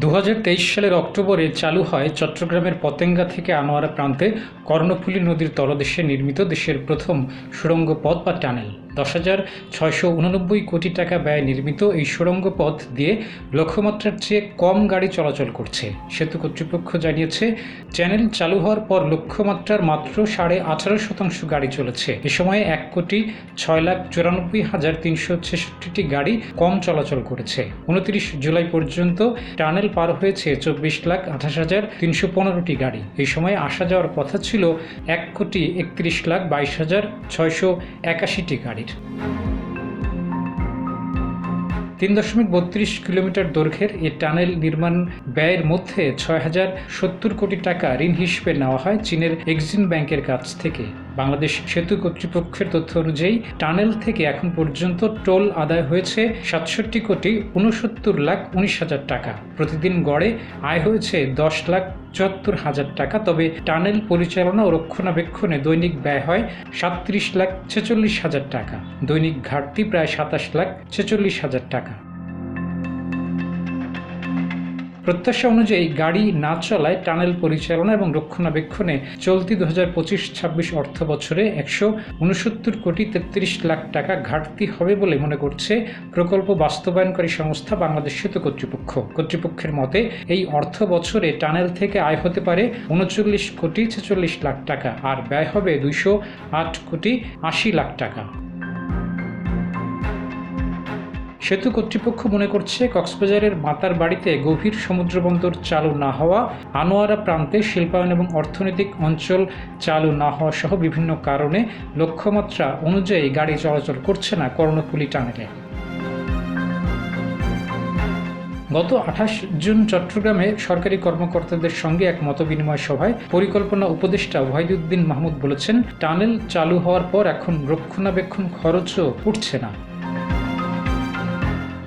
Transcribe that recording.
দু হাজার তেইশ সালের অক্টোবরে চালু হয় চট্টগ্রামের পতেঙ্গা থেকে আনোয়ারা প্রান্তে কর্ণফুলী নদীর তলদেশে নির্মিত দেশের প্রথম সুড়ঙ্গ পথ বা টানেল। দশ হাজার ছয়শো উননব্বই কোটি টাকা ব্যয় নির্মিত এই সুড়ঙ্গ পথ দিয়ে লক্ষ্যমাত্রার চেয়ে কম গাড়ি চলাচল করছে। সেতু কর্তৃপক্ষ জানিয়েছে, চ্যানেল চালু হওয়ার পর লক্ষ্যমাত্রার মাত্র সাড়ে আঠারো শতাংশ গাড়ি চলেছে। এ সময়ে এক কোটি ছয় লাখ চুরানব্বই হাজার তিনশো ছেষট্টিটি গাড়ি কম চলাচল করেছে। উনত্রিশ জুলাই পর্যন্ত টানেল পার হয়েছে চব্বিশ লাখ আঠাশ হাজার তিনশো পনেরোটি গাড়ি। এই সময় আসা যাওয়ার কথা ছিল এক কোটি একত্রিশ লাখ বাইশ হাজার ছয়শো একাশিটি night. তিন দশমিক বত্রিশ কিলোমিটার দৈর্ঘ্যের এই টানেল নির্মাণ ব্যয়ের মধ্যে ছয় হাজার সত্তর কোটি টাকা ঋণ হিসেবে নেওয়া হয় চীনের এক্সিম ব্যাংকের কাছ থেকে। বাংলাদেশ সেতু কর্তৃপক্ষের তথ্য অনুযায়ী, টানেল থেকে এখন পর্যন্ত টোল আদায় হয়েছে সাতষট্টি কোটি উনসত্তর লাখ উনিশ হাজার টাকা। প্রতিদিন গড়ে আয় হয়েছে দশ লাখ চুয়াত্তর হাজার টাকা, তবে টানেল পরিচালনা ও রক্ষণাবেক্ষণে দৈনিক ব্যয় হয় সাতত্রিশ লাখ ছেচল্লিশ হাজার টাকা। দৈনিক ঘাটতি প্রায় সাতাশ লাখ ছেচল্লিশ হাজার টাকা। প্রত্যাশা অনুযায়ী গাড়ি না চলায় টানেল পরিচালনা এবং রক্ষণাবেক্ষণে চলতি দু হাজার পঁচিশ ছাব্বিশ অর্থ বছরে একশো উনসত্তর কোটি তেত্রিশ লাখ টাকা ঘাটতি হবে বলে মনে করছে প্রকল্প বাস্তবায়নকারী সংস্থা বাংলাদেশ সেতু কর্তৃপক্ষ। কর্তৃপক্ষের মতে, এই অর্থ বছরে টানেল থেকে আয় হতে পারে উনচল্লিশ কোটি ছেচল্লিশ লাখ টাকা আর ব্যয় হবে দুইশো আট কোটি আশি লাখ টাকা। সেতু কর্তৃপক্ষ মনে করছে, কক্সবাজারের মাতার বাড়িতে গভীর সমুদ্রবন্দর চালু না হওয়া, আনোয়ারা প্রান্তে শিল্পায়ন এবং অর্থনৈতিক অঞ্চল চালু না হওয়া সহ বিভিন্ন কারণে লক্ষ্যমাত্রা অনুযায়ী গাড়ি চলাচল করছে না কর্ণফুলী টানেলে। গত আঠাশ জুন চট্টগ্রামে সরকারি কর্মকর্তাদের সঙ্গে এক মতবিনিময় সভায় পরিকল্পনা উপদেষ্টা ওয়াহিদুদ্দিন মাহমুদ বলেছেন, টানেল চালু হওয়ার পর এখন রক্ষণাবেক্ষণ খরচও উঠছে না।